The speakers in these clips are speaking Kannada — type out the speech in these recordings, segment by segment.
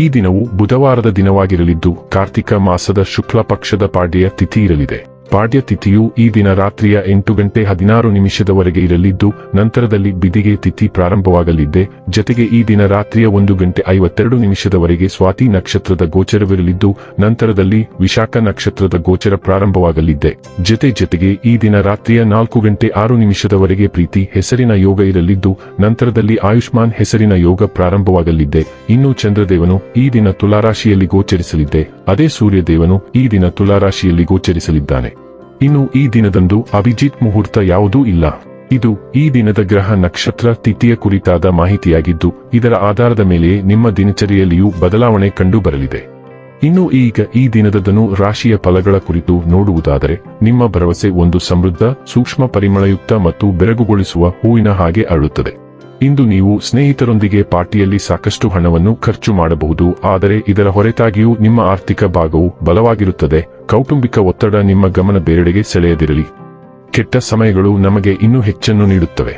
ಈ ದಿನವು ಬುಧವಾರದ ದಿನವಾಗಿರಲಿದ್ದು ಕಾರ್ತಿಕ ಮಾಸದ ಶುಕ್ಲ ಪಕ್ಷದ ಪಾಡ್ಯ ತಿಥಿ ಇರಲಿದೆ. ಪಾಡ್ಯ ತಿಥಿಯು ಈ ದಿನ ರಾತ್ರಿಯ ಎಂಟು ಗಂಟೆ ಹದಿನಾರು ನಿಮಿಷದವರೆಗೆ ಇರಲಿದ್ದು, ನಂತರದಲ್ಲಿ ಬಿದಿಗೆ ತಿಥಿ ಪ್ರಾರಂಭವಾಗಲಿದ್ದೆ. ಜತೆಗೆ ಈ ದಿನ ರಾತ್ರಿಯ ಒಂದು ಗಂಟೆ ಐವತ್ತೆರಡು ನಿಮಿಷದವರೆಗೆ ಸ್ವಾತಿ ನಕ್ಷತ್ರದ ಗೋಚರವಿರಲಿದ್ದು, ನಂತರದಲ್ಲಿ ವಿಶಾಖ ನಕ್ಷತ್ರದ ಗೋಚರ ಪ್ರಾರಂಭವಾಗಲಿದ್ದೆ. ಜತೆ ಜತೆಗೆ ಈ ದಿನ ರಾತ್ರಿಯ ನಾಲ್ಕು ಗಂಟೆ ಆರು ನಿಮಿಷದವರೆಗೆ ಪ್ರೀತಿ ಹೆಸರಿನ ಯೋಗ ಇರಲಿದ್ದು, ನಂತರದಲ್ಲಿ ಆಯುಷ್ಮಾನ್ ಹೆಸರಿನ ಯೋಗ ಪ್ರಾರಂಭವಾಗಲಿದ್ದೆ. ಇನ್ನು ಚಂದ್ರದೇವನು ಈ ದಿನ ತುಲಾರಾಶಿಯಲ್ಲಿ ಗೋಚರಿಸಲಿದ್ದೆ. ಅದೇ ಸೂರ್ಯದೇವನು ಈ ದಿನ ತುಲಾರಾಶಿಯಲ್ಲಿ ಗೋಚರಿಸಲಿದ್ದಾನೆ. ಇನ್ನು ಈ ದಿನದಂದು ಅಭಿಜಿತ್ ಮುಹೂರ್ತ ಯಾವುದೂ ಇಲ್ಲ. ಇದು ಈ ದಿನದ ಗ್ರಹ ನಕ್ಷತ್ರ ತಿಥಿಯ ಕುರಿತಾದ ಮಾಹಿತಿಯಾಗಿದ್ದು, ಇದರ ಆಧಾರದ ಮೇಲೆ ನಿಮ್ಮ ದಿನಚರಿಯಲ್ಲಿಯೂ ಬದಲಾವಣೆ ಕಂಡುಬರಲಿದೆ. ಇನ್ನು ಈಗ ಈ ದಿನದದನು ರಾಶಿಯ ಫಲಗಳ ಕುರಿತು ನೋಡುವುದಾದರೆ, ನಿಮ್ಮ ಭರವಸೆ ಒಂದು ಸಮೃದ್ಧ, ಸೂಕ್ಷ್ಮ ಪರಿಮಳಯುಕ್ತ ಮತ್ತು ಬೆರಗುಗೊಳಿಸುವ ಹೂವಿನ ಹಾಗೆ ಅರಳುತ್ತದೆ. ಇಂದು ನೀವು ಸ್ನೇಹಿತರೊಂದಿಗೆ ಪಾರ್ಟಿಯಲ್ಲಿ ಸಾಕಷ್ಟು ಹಣವನ್ನು ಖರ್ಚು ಮಾಡಬಹುದು, ಆದರೆ ಇದರ ಹೊರತಾಗಿಯೂ ನಿಮ್ಮ ಆರ್ಥಿಕ ಭಾಗವು ಬಲವಾಗಿರುತ್ತದೆ. ಕೌಟುಂಬಿಕ ಒತ್ತಡ ನಿಮ್ಮ ಗಮನ ಬೇರೆಡೆಗೆ ಸೆಳೆಯದಿರಲಿ. ಕೆಟ್ಟ ಸಮಯಗಳು ನಮಗೆ ಇನ್ನೂ ಹೆಚ್ಚನ್ನು ನೀಡುತ್ತವೆ.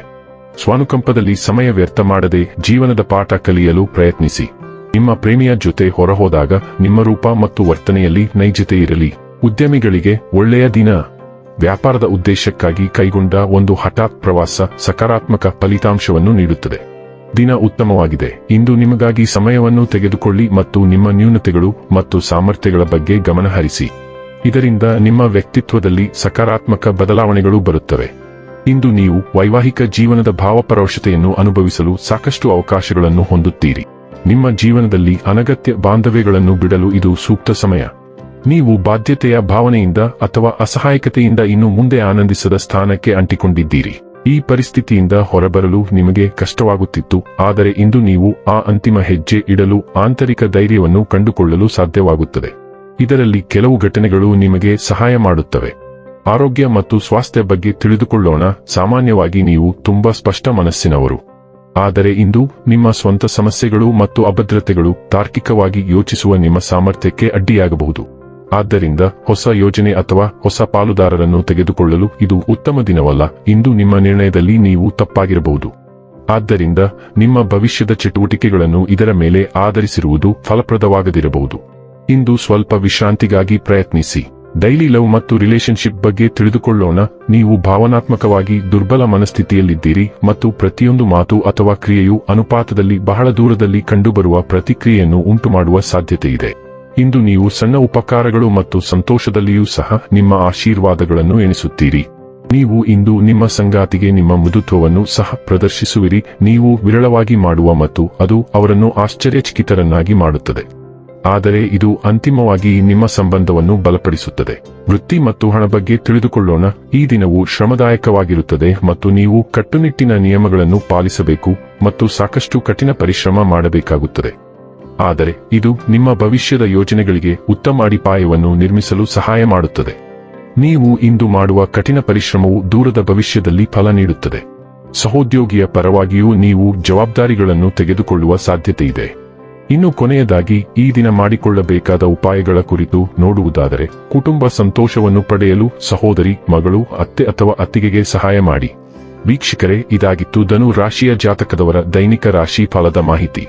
ಸ್ವಾನುಕಂಪದಲ್ಲಿ ಸಮಯ ವ್ಯರ್ಥ ಮಾಡದೆ ಜೀವನದ ಪಾಠ ಕಲಿಯಲು ಪ್ರಯತ್ನಿಸಿ. ನಿಮ್ಮ ಪ್ರೇಮಿಯ ಜೊತೆ ಹೊರಹೋದಾಗ ನಿಮ್ಮ ರೂಪ ಮತ್ತು ವರ್ತನೆಯಲ್ಲಿ ನೈಜತೆ ಇರಲಿ ಉದ್ಯಮಿಗಳಿಗೆ ಒಳ್ಳೆಯ ದಿನ. ವ್ಯಾಪಾರದ ಉದ್ದೇಶಕ್ಕಾಗಿ ಕೈಗೊಂಡ ಒಂದು ಹಠಾತ್ ಪ್ರವಾಸ ಸಕಾರಾತ್ಮಕ ಫಲಿತಾಂಶವನ್ನು ನೀಡುತ್ತದೆ. ದಿನ ಉತ್ತಮವಾಗಿದೆ. ಇಂದು ನಿಮಗಾಗಿ ಸಮಯವನ್ನು ತೆಗೆದುಕೊಳ್ಳಿ ಮತ್ತು ನಿಮ್ಮ ನ್ಯೂನತೆಗಳು ಮತ್ತು ಸಾಮರ್ಥ್ಯಗಳ ಬಗ್ಗೆ ಗಮನಹರಿಸಿ ಇದರಿಂದ ನಿಮ್ಮ ವ್ಯಕ್ತಿತ್ವದಲ್ಲಿ ಸಕಾರಾತ್ಮಕ ಬದಲಾವಣೆಗಳು ಬರುತ್ತವೆ. ಇಂದು ನೀವು ವೈವಾಹಿಕ ಜೀವನದ ಭಾವಪರವಶತೆಯನ್ನು ಅನುಭವಿಸಲು ಸಾಕಷ್ಟು ಅವಕಾಶಗಳನ್ನು ಹೊಂದುತ್ತೀರಿ. ನಿಮ್ಮ ಜೀವನದಲ್ಲಿ ಅನಗತ್ಯ ಬಾಂಧವ್ಯಗಳನ್ನು ಬಿಡಲು ಇದು ಸೂಕ್ತ ಸಮಯ. ನೀವು ಬಾಧ್ಯತೆಯ ಭಾವನೆಯಿಂದ ಅಥವಾ ಅಸಹಾಯಕತೆಯಿಂದ ಇನ್ನು ಮುಂದೆ ಆನಂದಿಸದ ಸ್ಥಾನಕ್ಕೆ ಅಂಟಿಕೊಂಡಿದ್ದೀರಿ. ಈ ಪರಿಸ್ಥಿತಿಯಿಂದ ಹೊರಬರಲು ನಿಮಗೆ ಕಷ್ಟವಾಗುತ್ತಿತ್ತು, ಆದರೆ ಇಂದು ನೀವು ಆ ಅಂತಿಮ ಹೆಜ್ಜೆ ಇಡಲು ಆಂತರಿಕ ಧೈರ್ಯವನ್ನು ಕಂಡುಕೊಳ್ಳಲು ಸಾಧ್ಯವಾಗುತ್ತದೆ. ಇದರಲ್ಲಿ ಕೆಲವು ಘಟನೆಗಳು ನಿಮಗೆ ಸಹಾಯ ಮಾಡುತ್ತವೆ. ಆರೋಗ್ಯ ಮತ್ತು ಸ್ವಾಸ್ಥ್ಯ ಬಗ್ಗೆ ತಿಳಿದುಕೊಳ್ಳೋಣ, ಸಾಮಾನ್ಯವಾಗಿ ನೀವು ತುಂಬಾ ಸ್ಪಷ್ಟ ಮನಸ್ಸಿನವರು. ಆದರೆ ಇಂದು ನಿಮ್ಮ ಸ್ವಂತ ಸಮಸ್ಯೆಗಳು ಮತ್ತು ಅಭದ್ರತೆಗಳು ತಾರ್ಕಿಕವಾಗಿ ಯೋಚಿಸುವ ನಿಮ್ಮ ಸಾಮರ್ಥ್ಯಕ್ಕೆ ಅಡ್ಡಿಯಾಗಬಹುದು. ಆದ್ದರಿಂದ ಹೊಸ ಯೋಜನೆ ಅಥವಾ ಹೊಸ ಪಾಲುದಾರರನ್ನು ತೆಗೆದುಕೊಳ್ಳಲು ಇದು ಉತ್ತಮ ದಿನವಲ್ಲ. ಇಂದು ನಿಮ್ಮ ನಿರ್ಣಯದಲ್ಲಿ ನೀವು ತಪ್ಪಾಗಿರಬಹುದು. ಆದ್ದರಿಂದ ನಿಮ್ಮ ಭವಿಷ್ಯದ ಚಟುವಟಿಕೆಗಳನ್ನು ಇದರ ಮೇಲೆ ಆಧರಿಸಿರುವುದು ಫಲಪ್ರದವಾಗದಿರಬಹುದು. ಇಂದು ಸ್ವಲ್ಪ ವಿಶ್ರಾಂತಿಗಾಗಿ ಪ್ರಯತ್ನಿಸಿ. ಡೈಲಿ ಲವ್ ಮತ್ತು ರಿಲೇಶನ್ಶಿಪ್ ಬಗ್ಗೆ ತಿಳಿದುಕೊಳ್ಳೋಣ. ನೀವು ಭಾವನಾತ್ಮಕವಾಗಿ ದುರ್ಬಲ ಮನಸ್ಥಿತಿಯಲ್ಲಿದ್ದೀರಿ ಮತ್ತು ಪ್ರತಿಯೊಂದು ಮಾತು ಅಥವಾ ಕ್ರಿಯೆಯು ಅನುಪಾತದಲ್ಲಿ ಬಹಳ ದೂರದಲ್ಲಿ ಕಂಡುಬರುವ ಪ್ರತಿಕ್ರಿಯೆಯನ್ನು ಉಂಟುಮಾಡುವ ಸಾಧ್ಯತೆಯಿದೆ. ಇಂದು ನೀವು ಸಣ್ಣ ಉಪಕಾರಗಳು ಮತ್ತು ಸಂತೋಷದಲ್ಲಿಯೂ ಸಹ ನಿಮ್ಮ ಆಶೀರ್ವಾದಗಳನ್ನು ಎಣಿಸುತ್ತೀರಿ. ನೀವು ಇಂದು ನಿಮ್ಮ ಸಂಗಾತಿಗೆ ನಿಮ್ಮ ಮೃದುತ್ವವನ್ನು ಸಹ ಪ್ರದರ್ಶಿಸುವಿರಿ. ನೀವು ವಿರಳವಾಗಿ ಮಾಡುವ ಮತ್ತು ಅದು ಅವರನ್ನು ಆಶ್ಚರ್ಯಚಕಿತರನ್ನಾಗಿ ಮಾಡುತ್ತದೆ. ಆದರೆ ಇದು ಅಂತಿಮವಾಗಿ ನಿಮ್ಮ ಸಂಬಂಧವನ್ನು ಬಲಪಡಿಸುತ್ತದೆ. ವೃತ್ತಿ ಮತ್ತು ಹಣ ಬಗ್ಗೆ ತಿಳಿದುಕೊಳ್ಳೋಣ. ಈ ದಿನವು ಶ್ರಮದಾಯಕವಾಗಿರುತ್ತದೆ ಮತ್ತು ನೀವು ಕಟ್ಟುನಿಟ್ಟಿನ ನಿಯಮಗಳನ್ನು ಪಾಲಿಸಬೇಕು ಮತ್ತು ಸಾಕಷ್ಟು ಕಠಿಣ ಪರಿಶ್ರಮ ಮಾಡಬೇಕಾಗುತ್ತದೆ. ಆದರೆ ಇದು ನಿಮ್ಮ ಭವಿಷ್ಯದ ಯೋಜನೆಗಳಿಗೆ ಉತ್ತಮ ಅಡಿಪಾಯವನ್ನು ನಿರ್ಮಿಸಲು ಸಹಾಯ ಮಾಡುತ್ತದೆ. ನೀವು ಇಂದು ಮಾಡುವ ಕಠಿಣ ಪರಿಶ್ರಮವು ದೂರದ ಭವಿಷ್ಯದಲ್ಲಿ ಫಲ ನೀಡುತ್ತದೆ. ಸಹೋದ್ಯೋಗಿಯ ಪರವಾಗಿಯೂ ನೀವು ಜವಾಬ್ದಾರಿಗಳನ್ನು ತೆಗೆದುಕೊಳ್ಳುವ ಸಾಧ್ಯತೆಯಿದೆ ಇನ್ನು ಕೊನೆಯದಾಗಿ, ಈ ದಿನ ಮಾಡಿಕೊಳ್ಳಬೇಕಾದ ಉಪಾಯಗಳ ಕುರಿತು ನೋಡುವುದಾದರೆ, ಕುಟುಂಬ ಸಂತೋಷವನ್ನು ಪಡೆಯಲು ಸಹೋದರಿ, ಮಗಳು, ಅತ್ತೆ ಅಥವಾ ಅತ್ತಿಗೆಗೆ ಸಹಾಯ ಮಾಡಿ. ವೀಕ್ಷಕರೇ, ಇದಾಗಿತ್ತು ಧನು ರಾಶಿಯ ಜಾತಕದವರ ದೈನಿಕ ರಾಶಿ ಫಲದ ಮಾಹಿತಿ.